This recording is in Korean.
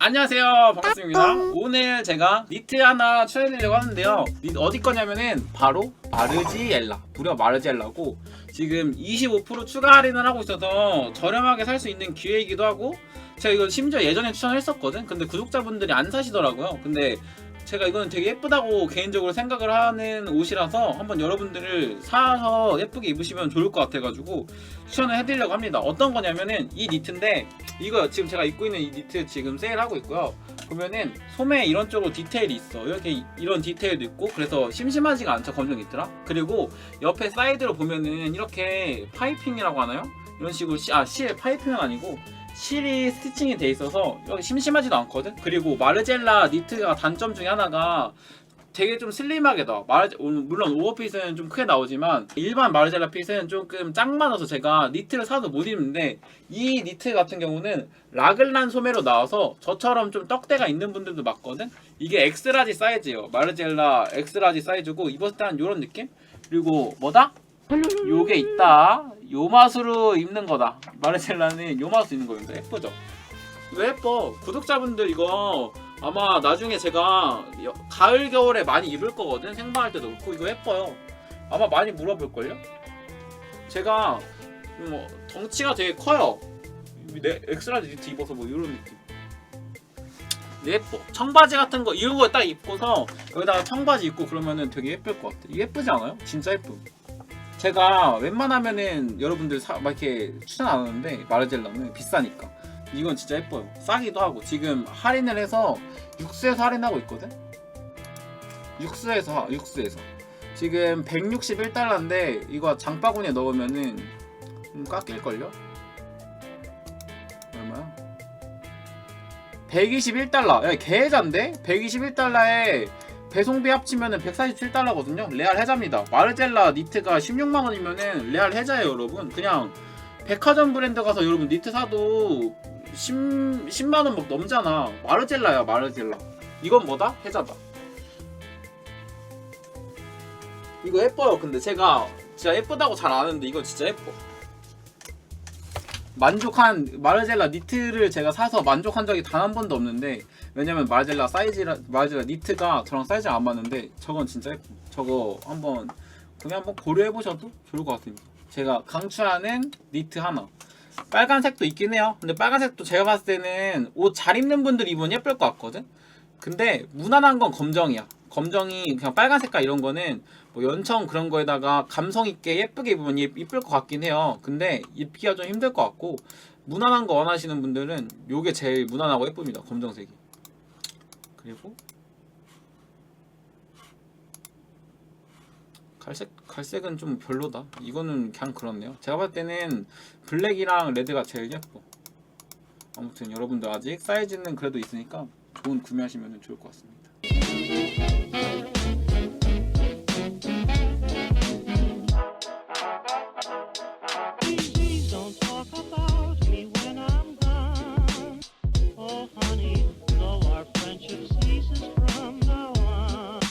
안녕하세요. 반갑습니다. 오늘 제가 니트 하나 추천해드리려고 하는데요. 니- 어디 거냐면은 바로 마르지엘라. 무려 마르지엘라고 지금 25% 추가 할인을 하고 있어서 저렴하게 살 수 있는 기회이기도 하고 제가 이거 심지어 예전에 추천했었거든? 근데 구독자분들이 안 사시더라고요. 근데 제가 이거는 되게 예쁘다고 개인적으로 생각을 하는 옷이라서 한번 여러분들을 사서 예쁘게 입으시면 좋을 것 같아가지고 추천을 해드리려고 합니다 어떤 거냐면은 이 니트인데 이거 지금 제가 입고 있는 이 니트 지금 세일하고 있고요. 보면은 소매 이런 쪽으로 디테일이 있어. 이렇게 이- 이런 디테일도 있고 그래서 심심하지가 않죠 검정 니트라. 그리고 옆에 사이드로 보면은 이렇게 파이핑이라고 하나요? 이런 식으로 시, 아 실 파이핑은 아니고 실이 스티칭이 돼 있어서 심심하지도 않거든. 그리고 마르젤라 니트가 단점 중에 하나가 되게 좀 슬림하게 나와. 마르, 물론 오버핏은 좀 크게 나오지만 일반 마르젤라 핏은 조금 짱 많아서 제가 니트를 사도 못 입는데 이 니트 같은 경우는 라글란 소매로 나와서 저처럼 좀 떡대가 있는 분들도 많거든. 이게 엑스라지 사이즈예요. 마르젤라 엑스라지 사이즈고 입었을 때 한 이런 느낌? 그리고 뭐다? 요게 있다. 요 맛으로 입는 거다. 마르젤라는 요 맛으로 입는 거예요. 예쁘죠? 이거 예뻐. 구독자분들 이거 아마 나중에 제가 여- 가을 겨울에 많이 입을 거거든. 생방할 때도 그렇고 이거 예뻐요. 아마 많이 물어볼걸요? 제가 뭐 덩치가 되게 커요. 내 엑스라지 니트 입어서 뭐 이런 느낌. 예뻐. 청바지 같은 거 이런 거 딱 입고서 여기다가 청바지 입고 그러면은 되게 예쁠 것 같아. 이거 예쁘지 않아요? 진짜 예쁨. 제가 웬만하면은 여러분들 사, 막 이렇게 추천 안 하는데 마르젤라는 비싸니까 이건 진짜 예뻐요. 싸기도 하고 지금 할인을 해서 육수에서 할인하고 있거든. 육수에서 육수에서 지금 161달러인데 이거 장바구니에 넣으면은 좀 깎일걸요? 얼마야? 121달러. 야, 개해자인데? 121달러에 배송비 합치면은 147달러거든요. 레알 해자입니다. 마르젤라 니트가 16만 원이면은 레알 해자예요, 여러분. 그냥 백화점 브랜드 가서 여러분 니트 사도 10, 10만 원 막 넘잖아. 마르젤라야, 마르젤라. 이건 뭐다? 해자다. 이거 예뻐요. 근데 제가 진짜 예쁘다고 잘 아는데 이거 진짜 예뻐. 만족한 마르젤라 니트를 제가 사서 만족한 적이 단 한 번도 없는데 왜냐면 마르젤라 사이즈라 마르젤라 니트가 저랑 사이즈가 안 맞는데 저건 진짜. 저거 한번 구매 한번 고려해 보셔도 좋을 것 같습니다. 제가 강추하는 니트 하나. 빨간색도 있긴 해요. 근데 빨간색도 제가 봤을 때는 옷 잘 입는 분들 입으면 예쁠 것 같거든. 근데 무난한 건 검정이야. 검정이 그냥 빨간 색깔 이런 거는 뭐 연청 그런 거에다가 감성 있게 예쁘게 입으면 예- 이쁠 것 같긴 해요. 근데 입기가 좀 힘들 것 같고 무난한 거 원하시는 분들은 요게 제일 무난하고 예쁩니다. 검정색이. 그리고 갈색 갈색은 좀 별로다. 이거는 그냥 그렇네요. 제가 봤을 때는 블랙이랑 레드가 제일 예뻐. 아무튼 여러분들 아직 사이즈는 그래도 있으니까 좋은 구매하시면 좋을 것 같습니다.